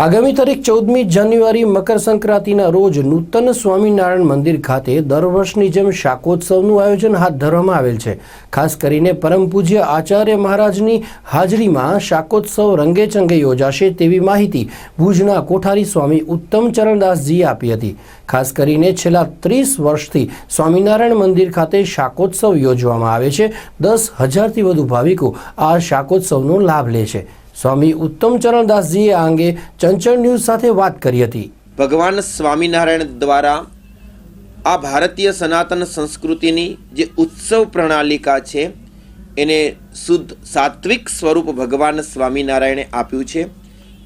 આગામી તારીખ ચૌદમી જાન્યુઆરી મકર સંક્રાંતિના રોજ નૂતન સ્વામિનારાયણ મંદિર ખાતે દર વર્ષની જેમ શાકોત્સવનું આયોજન હાથ ધરવામાં આવેલ છે. ખાસ કરીને પરમ પૂજ્ય આચાર્ય મહારાજની હાજરીમાં શાકોત્સવ રંગેચંગે યોજાશે તેવી માહિતી ભુજના કોઠારી સ્વામી ઉત્તમ ચરણદાસજીએ આપી હતી. ખાસ કરીને છેલ્લા ત્રીસ વર્ષથી સ્વામિનારાયણ મંદિર ખાતે શાકોત્સવ યોજવામાં આવે છે. દસ હજારથી વધુ ભાવિકો આ શાકોત્સવનો લાભ લે છે. સ્વામી ઉત્તમચરણદાસજીએ આ અંગે ચંચળ ન્યૂઝ સાથે વાત કરી હતી. ભગવાન સ્વામિનારાયણ દ્વારા આ ભારતીય સનાતન સંસ્કૃતિની જે ઉત્સવ પ્રણાલિકા છે, એને શુદ્ધ સાત્વિક સ્વરૂપ ભગવાન સ્વામિનારાયણે આપ્યું છે.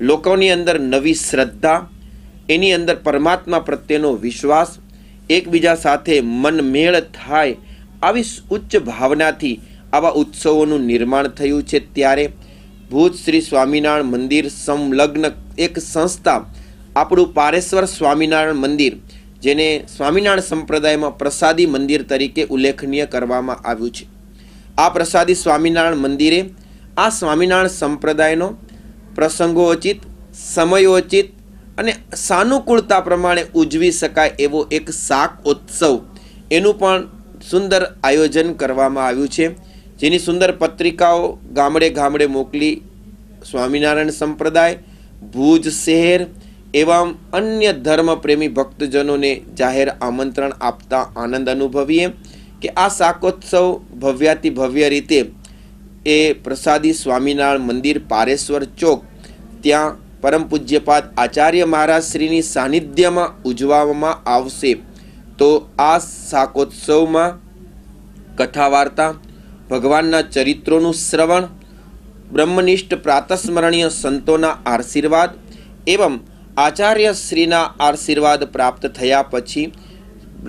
લોકોની અંદર નવી શ્રદ્ધા, એની અંદર પરમાત્મા પ્રત્યેનો વિશ્વાસ, એકબીજા સાથે મનમેળ થાય, આવી ઉચ્ચ ભાવનાથી આવા ઉત્સવોનું નિર્માણ થયું છે. ત્યારે ભુજ શ્રી સ્વામિનારાયણ મંદિર સંલગ્ન એક સંસ્થા, આપણું પારેશ્વર સ્વામિનારાયણ મંદિર, જેને સ્વામિનારાયણ સંપ્રદાયમાં પ્રસાદી મંદિર તરીકે ઉલ્લેખનીય કરવામાં આવ્યું છે. આ પ્રસાદી સ્વામિનારાયણ મંદિરે આ સ્વામિનારાયણ સંપ્રદાયનો પ્રસંગોચિત, સમયોચિત અને સાનુકૂળતા પ્રમાણે ઉજવી શકાય એવો એક શાક ઉત્સવ એનું પણ સુંદર આયોજન કરવામાં આવ્યું છે. જેની સુંદર પત્રિકાઓ ગામડે ગામડે મોકલી સ્વામિનારાયણ સંપ્રદાય, ભુજ શહેર એવા અન્ય ધર્મપ્રેમી ભક્તજનોને જાહેર આમંત્રણ આપતા આનંદ અનુભવીએ કે આ શાકોત્સવ ભવ્યાતિ ભવ્ય રીતે એ પ્રસાદી સ્વામિનારાયણ મંદિર પારેશ્વર ચોક ત્યાં પરમ પૂજ્યપાદ આચાર્ય મહારાજ શ્રીની સાનિધ્યમાં ઉજવવામાં આવશે. તો આ શાકોત્સવમાં કથા વાર્તા ભગવાનના ચરિત્રોનું શ્રવણ, બ્રહ્મનિષ્ઠ પ્રાતસ્મરણીય સંતોના આશીર્વાદ એવં આચાર્ય શ્રીના આશીર્વાદ પ્રાપ્ત થયા પછી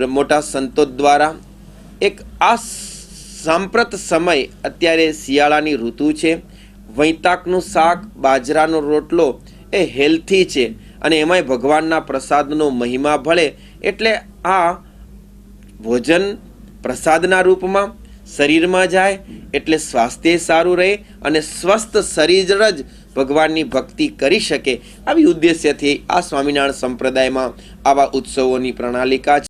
મોટા સંતો દ્વારા એક આ સાંપ્રત સમય અત્યારે શિયાળાની ઋતુ છે. વૈતાકનું શાક, બાજરાનો રોટલો એ હેલ્થી છે અને એમાંય ભગવાનના પ્રસાદનો મહિમા ભળે. એટલે આ ભોજન પ્રસાદના રૂપમાં શરીરમાં જાય એટલે સ્વાસ્થ્ય સારું રહે અને સ્વસ્થ શરીર જ ભગવાનની ભક્તિ કરી શકે. આવી ઉદ્દેશ્યથી આ સ્વામિનારાયણ સંપ્રદાયમાં આવા ઉત્સવોની પ્રણાલિકા છે.